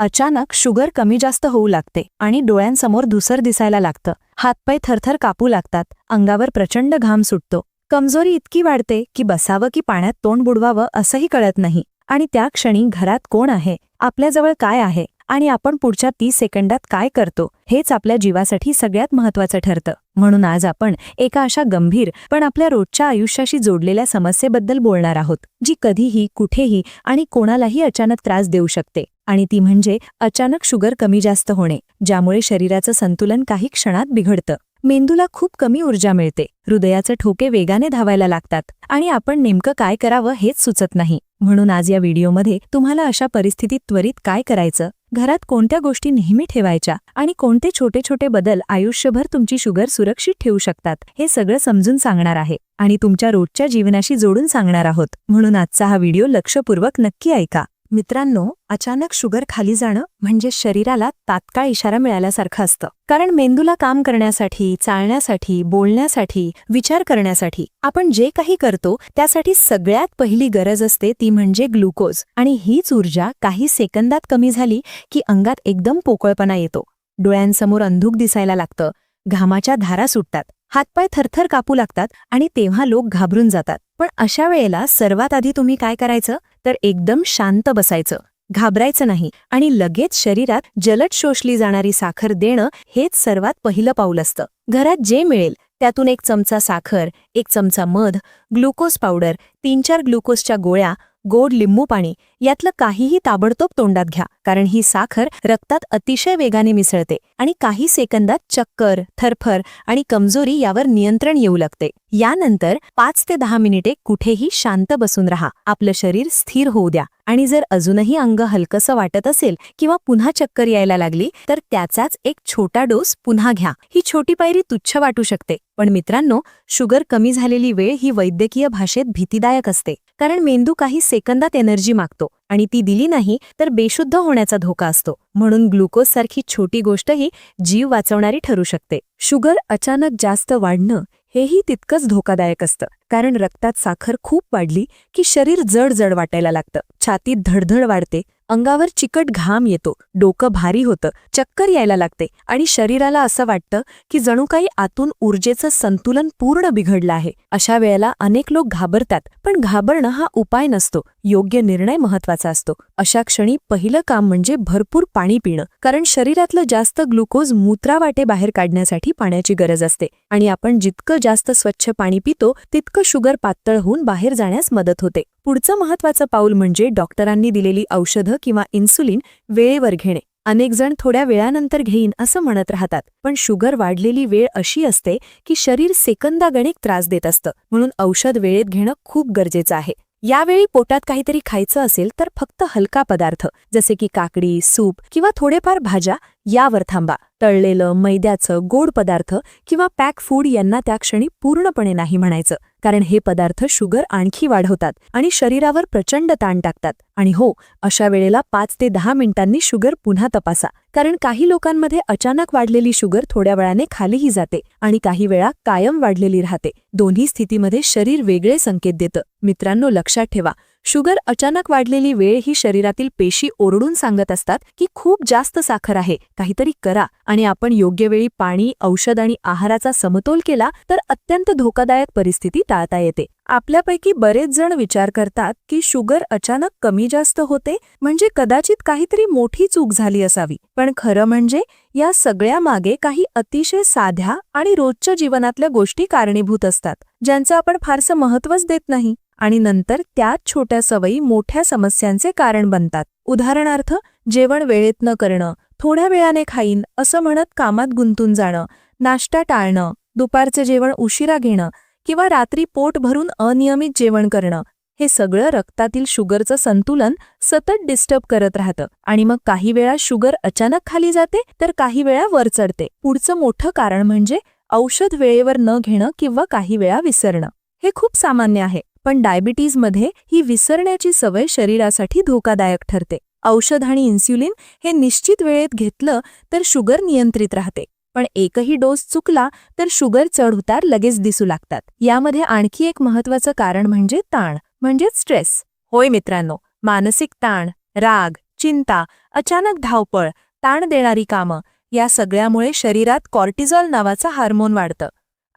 अचानक शुगर कमी जास्त होऊ लागते आणि डोळ्यांसमोर धुसर दिसायला लागतं. हातपाय थरथर कापू लागतात. अंगावर प्रचंड घाम सुटतो. कमजोरी इतकी वाढते की बसावं की पाण्यात तोंड बुडवावं असंही कळत नाही. आणि त्या क्षणी घरात कोण आहे? आपल्याजवळ काय आहे? आणि आपण पुढच्या तीस सेकंदात काय करतो हेच आपल्या जीवासाठी सगळ्यात महत्वाचं ठरतं. म्हणून आज आपण एका अशा गंभीर पण आपल्या रोजच्या आयुष्याशी जोडलेल्या समस्येबद्दल बोलणार आहोत जी कधीही कुठेही आणि कोणालाही अचानक त्रास देऊ शकते. आणि ती म्हणजे अचानक शुगर कमी जास्त होणे ज्यामुळे शरीराचं संतुलन काही क्षणात बिघडतं. मेंदूला खूप कमी ऊर्जा मिळते हृदयाचे ठोके वेगाने धावायला लागतात आणि आपण नेमकं काय करावं हेच सुचत नाही. म्हणून आज या व्हिडिओमध्ये तुम्हाला अशा परिस्थितीत त्वरित काय करायचं घरात कोणत्या गोष्टी नेहमी ठेवायच्या आणि कोणते छोटे छोटे बदल आयुष्यभर तुमची शुगर सुरक्षित ठेवू शकतात हे सगळं समजून सांगणार आहे आणि तुमच्या रोजच्या जीवनाशी जोडून सांगणार आहोत. म्हणून आजचा हा व्हिडिओ लक्षपूर्वक नक्की ऐका. मित्रांनो अचानक शुगर खाली जाणं म्हणजे शरीराला तात्काळ इशारा मिळाल्यासारखं असतं. कारण मेंदूला काम करण्यासाठी चालण्यासाठी बोलण्यासाठी विचार करण्यासाठी आपण जे काही करतो त्यासाठी सगळ्यात पहिली गरज असते ती म्हणजे ग्लुकोज. आणि हीच ऊर्जा काही सेकंदात कमी झाली की अंगात एकदम पोकळपणा येतो. डोळ्यांसमोर अंधुक दिसायला लागतं. घामाच्या धारा सुटतात. हातपाय थरथर कापू लागतात आणि तेव्हा लोक घाबरून जातात. पण अशा वेळेला सर्वात आधी तुम्ही काय करायचं? तर एकदम शांत बसायचं. घाबरायचं नाही. आणि लगेच शरीरात जलद शोषली जाणारी साखर देणं हेच सर्वात पहिलं पाऊल असतं. घरात जे मिळेल त्यातून एक चमचा साखर एक चमचा मध ग्लुकोज पावडर तीन चार ग्लुकोजच्या गोळ्या गोड लिंबू पाणी यातलं काहीही ताबडतोब तोंडात घ्या कारण ही साखर रक्तात अतिशय वेगाने मिसळते आणि काही सेकंदात चक्कर थरफर आणि कमजोरी यावर नियंत्रण येऊ लागते. यानंतर पाच ते दहा मिनिटे कुठेही शांत बसून राहा. आपलं शरीर स्थिर होऊ द्या. आणि जर अजूनही अंग हलकसं वाटत असेल किंवा पुन्हा चक्कर यायला लागली तर त्याचाच एक छोटा डोस पुन्हा घ्या. ही छोटी पायरी तुच्छ वाटू शकते. पण मित्रांनो शुगर कमी झालेली वेळ ही वैद्यकीय भाषेत भीतीदायक असते. कारण मेंदू काही सेकंदात एनर्जी मागतो. आणि ती दिली नाही तर बेशुद्ध होण्याचा धोका असतो. म्हणून ग्लुकोज सारखी छोटी गोष्टही जीव वाचवणारी ठरू शकते. शुगर अचानक जास्त वाढणं हेही तितकंच धोकादायक असतं. कारण रक्तात साखर खूप वाढली की शरीर जड जड वाटायला लागतं. छातीत धडधड वाढते अंगावर चिकट घाम येतो. डोकं भारी होतं. चक्कर यायला लागते. आणि शरीराला असं वाटतं की जणू काही आतून ऊर्जेचं संतुलन पूर्ण बिघडलं आहे. अशा वेळेला अनेक लोक घाबरतात पण घाबरणं हा उपाय नसतो. योग्य निर्णय महत्त्वाचा असतो. अशा क्षणी पहिलं काम म्हणजे भरपूर पाणी पिणं. कारण शरीरातलं जास्त ग्लुकोज मूत्रावाटे बाहेर काढण्यासाठी पाण्याची गरज असते आणि आपण जितकं जास्त स्वच्छ पाणी पितो तितकं शुगर पातळ होऊन बाहेर जाण्यास मदत होते. पुढचं महत्वाचं पाऊल म्हणजे डॉक्टरांनी दिलेली औषधं किंवा इन्सुलिन वेळेवर घेणे. अनेक जण थोड्या वेळानंतर घेईन असं म्हणत राहतात पण शुगर वाढलेली वेळ अशी असते की शरीर सेकंदागणिक त्रास देत असतं. म्हणून औषध वेळेत घेणं खूप गरजेचं आहे. यावेळी पोटात काहीतरी खायचं असेल तर फक्त हलका पदार्थ जसे की काकडी सूप किंवा थोडेफार भाज्या यावर थांबा. तळलेलं मैद्याचं गोड पदार्थ किंवा पॅक फूड यांना त्या क्षणी पूर्णपणे नाही म्हणायचं कारण हे पदार्थ शुगर आणखी वाढवतात आणि शरीरावर प्रचंड ताण टाकतात. आणि हो अशा वेळेला पाच ते दहा मिनिटांनी शुगर पुन्हा तपासा कारण काही लोकांमध्ये अचानक वाढलेली शुगर थोड्या वेळाने खालीही जाते आणि काही वेळा कायम वाढलेली राहते. दोन्ही स्थितीमध्ये शरीर वेगळे संकेत देतं. मित्रांनो लक्षात ठेवा शुगर अचानक वाढलेली वेळ ही शरीरातील पेशी ओरडून सांगत असतात की खूप जास्त साखर आहे काहीतरी करा आणि आपण योग्य वेळी पाणी औषध आणि आहाराचा समतोल केला तर अत्यंत धोकादायक परिस्थिती टाळता येते. आपल्यापैकी बरेच जण विचार करतात की शुगर अचानक कमी जास्त होते म्हणजे कदाचित काहीतरी मोठी चूक झाली असावी. पण खरं म्हणजे या सगळ्या मागे काही अतिशय साध्या आणि रोजच्या जीवनातल्या गोष्टी कारणीभूत असतात ज्यांचं आपण फारसं महत्वच देत नाही. आणि नंतर त्याच छोट्या सवयी मोठ्या समस्यांचे कारण बनतात. उदाहरणार्थ जेवण वेळेत न करणं थोड्या वेळाने खाईन असं म्हणत कामात गुंतून जाणं नाश्ता टाळणं दुपारचे जेवण उशिरा घेणं किंवा रात्री पोट भरून अनियमित जेवण करणं हे सगळं रक्तातील शुगरचं संतुलन सतत डिस्टर्ब करत राहतं. आणि मग काही वेळा शुगर अचानक खाली जाते तर काही वेळा वर चढते. पुढचं मोठं कारण म्हणजे औषध वेळेवर न घेणं किंवा काही वेळा विसरणं. हे खूप सामान्य आहे. पण डायबिटीजमध्ये ही विसरण्याची सवय शरीरासाठी धोकादायक ठरते. औषध आणि इन्स्युलिन हे निश्चित वेळेत घेतलं तर शुगर नियंत्रित राहते. पण एकही डोस चुकला तर शुगर चढउतार लगेच दिसू लागतात. यामध्ये आणखी एक महत्वाचं कारण म्हणजे ताण म्हणजेच स्ट्रेस. होय मित्रांनो मानसिक ताण राग चिंता अचानक धावपळ ताण देणारी कामं या सगळ्यामुळे शरीरात कॉर्टिझॉल नावाचं हार्मोन वाढतं.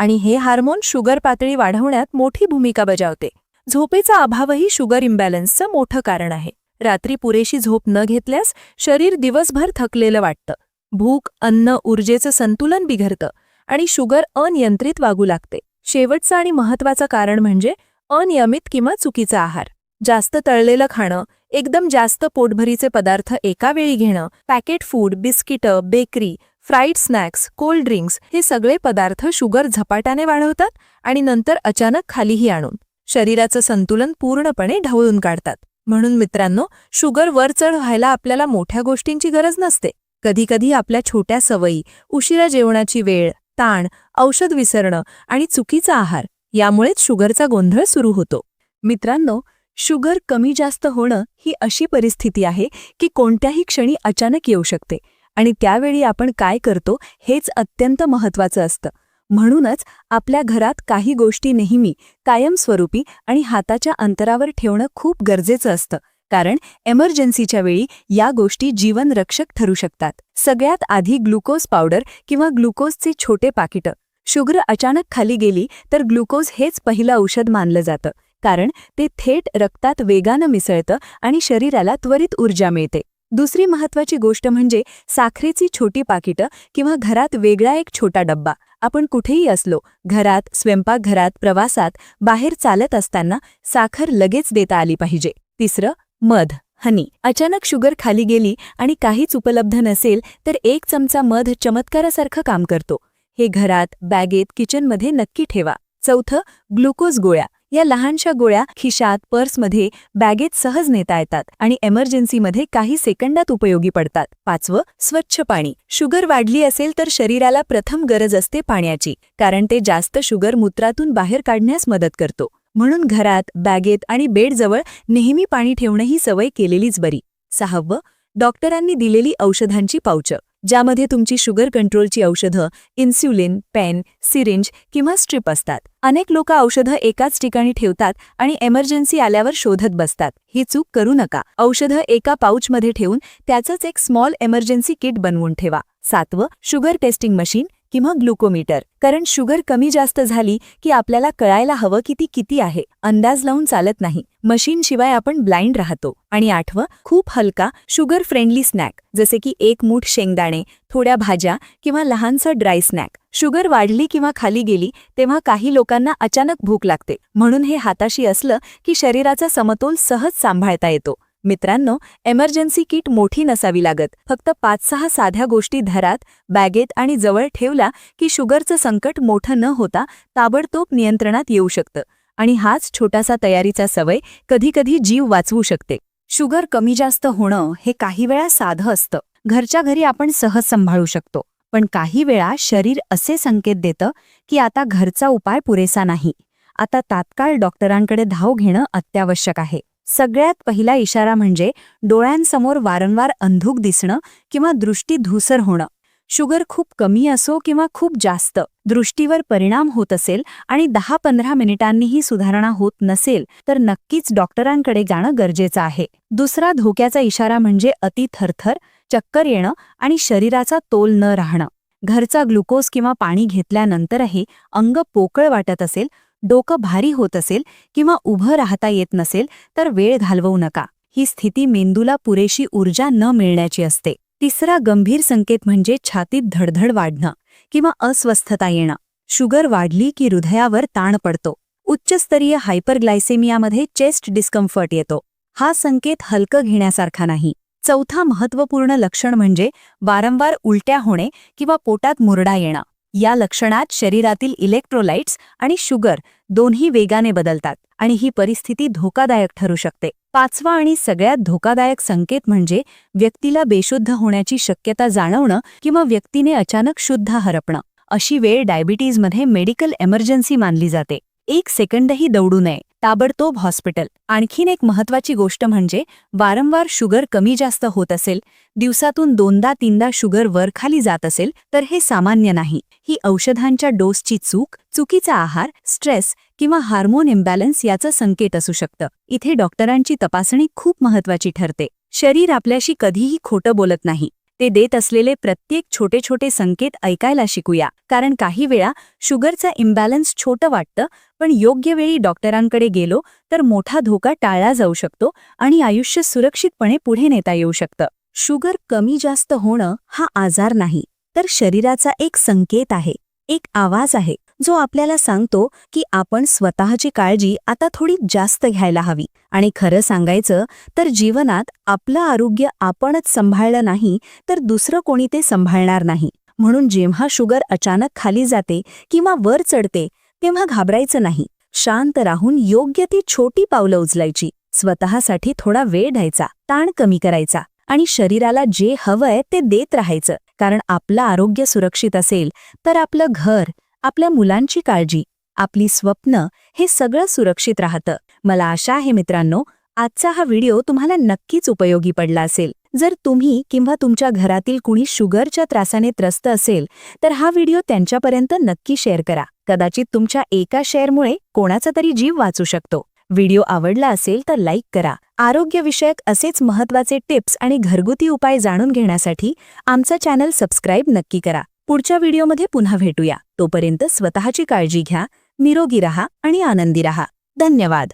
आणि हे हार्मोन शुगर पातळी वाढवण्यात मोठी भूमिका बजावते. झोपेचा अभावही शुगर इम्बॅलन्सचं मोठं कारण आहे. रात्री पुरेशी झोप न घेतल्यास शरीर दिवसभर थकलेलं वाटतं. भूक अन्न ऊर्जेचं संतुलन बिघडतं आणि शुगर अनियंत्रित वागू लागते. शेवटचं आणि महत्वाचं कारण म्हणजे अनियमित किंवा चुकीचा आहार. जास्त तळलेलं खाणं एकदम जास्त पोटभरीचे पदार्थ एका वेळी घेणं packet food बिस्किटं bakery fried snacks cold drinks हे सगळे पदार्थ शुगर झपाट्याने वाढवतात आणि नंतर अचानक खालीही आणून शरीराचं संतुलन पूर्णपणे ढवळून काढतात. म्हणून मित्रांनो शुगर वर चढ व्हायला आपल्याला मोठ्या गोष्टींची गरज नसते. कधीकधी आपल्या छोट्या सवयी उशिरा जेवणाची वेळ ताण औषध विसरणं आणि चुकीचा आहार यामुळेच शुगरचा गोंधळ सुरू होतो. मित्रांनो शुगर कमी जास्त होणं ही अशी परिस्थिती आहे की कोणत्याही क्षणी अचानक येऊ शकते. आणि त्यावेळी आपण काय करतो हेच अत्यंत महत्वाचं असतं. म्हणूनच आपल्या घरात काही गोष्टी नेहमी कायमस्वरूपी आणि हाताच्या अंतरावर ठेवणं खूप गरजेचं असतं. कारण एमर्जन्सीच्या वेळी या गोष्टी जीवनरक्षक ठरू शकतात. सगळ्यात आधी ग्लुकोज पावडर किंवा ग्लुकोजचे छोटे पाकिटं. शुगर अचानक खाली गेली तर ग्लुकोज हेच पहिलं औषध मानलं जातं. कारण ते थेट रक्तात वेगानं मिसळतं आणि शरीराला त्वरित ऊर्जा मिळते. दुसरी महत्वाची गोष्ट म्हणजे साखरेची छोटी पाकिटं किंवा घरात वेगळा एक छोटा डब्बा. आपण कुठेही असलो घरात स्वयंपाकघरात प्रवासात बाहेर चालत असताना साखर लगेच देता आली पाहिजे. तिसरं मध. हनी. अचानक शुगर खाली गेली आणि काहीच उपलब्ध नसेल तर एक चमचा मध चमत्कारासारखं काम करतो. हे घरात बॅगेत किचनमध्ये नक्की ठेवा. चौथं ग्लुकोज गोळ्या. या लहानशा गोळ्या खिशात पर्समध्ये बॅगेत सहज नेता येतात आणि एमर्जन्सीमध्ये काही सेकंदात उपयोगी पडतात. पाचवं स्वच्छ पाणी. शुगर वाढली असेल तर शरीराला प्रथम गरज असते पाण्याची कारण ते जास्त शुगर मूत्रातून बाहेर काढण्यास मदत करतो. म्हणून घरात बॅगेत आणि बेडजवळ नेहमी पाणी ठेवणं ही सवय केलेलीच बरी. सहावं डॉक्टरांनी दिलेली औषधांची पावचं ज्यामध्ये तुमची शुगर कंट्रोलची औषधं इन्स्युलिन पेन सिरिंज किंवा स्ट्रिप असतात. अनेक लोक औषधं एकाच ठिकाणी ठेवतात आणि एमर्जन्सी आल्यावर शोधत बसतात. ही चूक करू नका. औषधं एका पाऊचमध्ये ठेवून त्याचंच एक स्मॉल एमर्जन्सी किट बनवून ठेवा. सातवं शुगर टेस्टिंग मशीन. किंवा ग्लुकोमीटर. कारण शुगर कमी जास्त झाली की आपल्याला कळायला हवं की ती किती आहे. अंदाज लावून चालत नाही. मशीनशिवाय आपण ब्लाइंड राहतो. आणि आठवं खूप हलका शुगर फ्रेंडली स्नॅक. जसे की एक मूठ शेंगदाणे थोड्या भाज्या किंवा लहानसं ड्राय स्नॅक. शुगर वाढली किंवा खाली गेली तेव्हा काही लोकांना अचानक भूक लागते. म्हणून हे हाताशी असलं की शरीराचा समतोल सहज सांभाळता येतो. मित्रांनो एमर्जन्सी किट मोठी नसावी लागत. फक्त पाच सहा साध्या गोष्टी धरात बॅगेत आणि जवळ ठेवला की शुगरचं संकट मोठं न होता ताबडतोब नियंत्रणात येऊ शकतं. आणि हाच छोटासा तयारीचा सवय कधीकधी जीव वाचवू शकते. शुगर कमी जास्त होणं हे काही वेळा साधं असतं. घरच्या घरी आपण सहज सांभाळू शकतो. पण काही वेळा शरीर असे संकेत देतं की आता घरचा उपाय पुरेसा नाही. आता तात्काळ डॉक्टरांकडे धाव घेणं अत्यावश्यक आहे. सगळ्यात पहिला इशारा म्हणजे डोळ्यांसमोर वारंवार अंधुक दिसणं किंवा दृष्टी धूसर होणं. शुगर खूप कमी असो किंवा खूप जास्त दृष्टीवर परिणाम होत असेल आणि दहा पंधरा मिनिटांनीही सुधारणा होत नसेल तर नक्कीच डॉक्टरांकडे जाणं गरजेचं आहे. दुसरा धोक्याचा इशारा म्हणजे अति थरथर चक्कर येणं आणि शरीराचा तोल न राहणं. घरचा ग्लुकोज किंवा पाणी घेतल्यानंतरही अंग पोकळ वाटत असेल डोकं भारी होत असेल किंवा उभं राहता येत नसेल तर वेळ घालवू नका. ही स्थिती मेंदूला पुरेशी ऊर्जा न मिळण्याची असते. तिसरा गंभीर संकेत म्हणजे छातीत धडधड वाढणं किंवा अस्वस्थता येणं. शुगर वाढली की हृदयावर ताण पडतो. उच्चस्तरीय हायपरग्लायसेमियामध्ये चेस्ट डिस्कम्फर्ट येतो. हा संकेत हलकं घेण्यासारखा नाही. चौथा महत्त्वपूर्ण लक्षण म्हणजे वारंवार उलट्या होणे किंवा पोटात मुरडा येणं. या लक्षणात शरीरातील इलेक्ट्रोलाइट्स आणि शुगर दोन्ही वेगाने बदलतात आणि ही परिस्थिती धोकादायक ठरू शकते. पाचवा आणि सगळ्यात धोकादायक संकेत म्हणजे व्यक्तीला बेशुद्ध होण्याची शक्यता जाणवणं किंवा व्यक्तीने अचानक शुद्ध हरपणं. अशी वेळ डायबिटीजमध्ये मेडिकल एमर्जन्सी मानली जाते. एक सेकंदही दौडू नये. ताबडतोब हॉस्पिटल. आणखीन एक महत्वाची गोष्ट म्हणजे वारंवार शुगर कमी जास्त होत असेल दिवसातून दोनदा तीनदा शुगर वर खाली जात असेल तर हे सामान्य नाही. ही औषधांच्या डोसची चूक चुकीचा आहार स्ट्रेस किंवा हार्मोन इम्बॅलन्स याचं संकेत असू शकतं. इथे डॉक्टरांची तपासणी खूप महत्वाची ठरते. शरीर आपल्याशी कधीही खोटं बोलत नाही. ते देत असलेले प्रत्येक छोटे छोटे संकेत ऐकायला शिकूया. कारण काही वेळा शुगरचा इम्बॅलन्स छोटं वाटतं पण योग्य वेळी डॉक्टरांकडे गेलो तर मोठा धोका टाळला जाऊ शकतो आणि आयुष्य सुरक्षितपणे पुढे नेता येऊ शकतं. शुगर कमी जास्त होणं हा आजार नाही तर शरीराचा एक संकेत आहे एक आवाज आहे. जो आपल्याला सांगतो की आपण स्वतःची काळजी आता थोडी जास्त घ्यायला हवी. आणि खरं सांगायचं तर जीवनात आपलं आरोग्य आपणच सांभाळलं नाही तर दुसरं कोणी ते सांभाळणार नाही. म्हणून जेव्हा शुगर अचानक खाली जाते किंवा वर चढते तेव्हा घाबरायचं नाही. शांत राहून योग्य ती छोटी पावलं उचलायची. स्वतःसाठी थोडा वेळ द्यायचा ताण कमी करायचा आणि शरीराला जे हवंय ते देत राहायचं. कारण आपलं आरोग्य सुरक्षित असेल तर आपलं घर आपल्या मुलांची काळजी आपली स्वप्न हे सगळं सुरक्षित राहतं. मला आशा आहे मित्रांनो आजचा हा व्हिडिओ तुम्हाला नक्कीच उपयोगी पडला असेल. जर तुम्ही किंवा तुमच्या घरातील कुणी शुगरच्या त्रासाने त्रस्त असेल तर हा व्हिडिओ त्यांच्यापर्यंत नक्की शेअर करा. कदाचित तुमच्या एका शेअरमुळे कोणाचा तरी जीव वाचू शकतो. व्हिडिओ आवडला असेल तर लाईक करा. आरोग्यविषयक असेच महत्त्वाचे टिप्स आणि घरगुती उपाय जाणून घेण्यासाठी आमचा चॅनल सबस्क्राईब नक्की करा. पुढच्या व्हिडिओमध्ये पुन्हा भेटूया. तोपर्यंत स्वतःची काळजी घ्या निरोगी रहा आणि आनंदी रहा. धन्यवाद.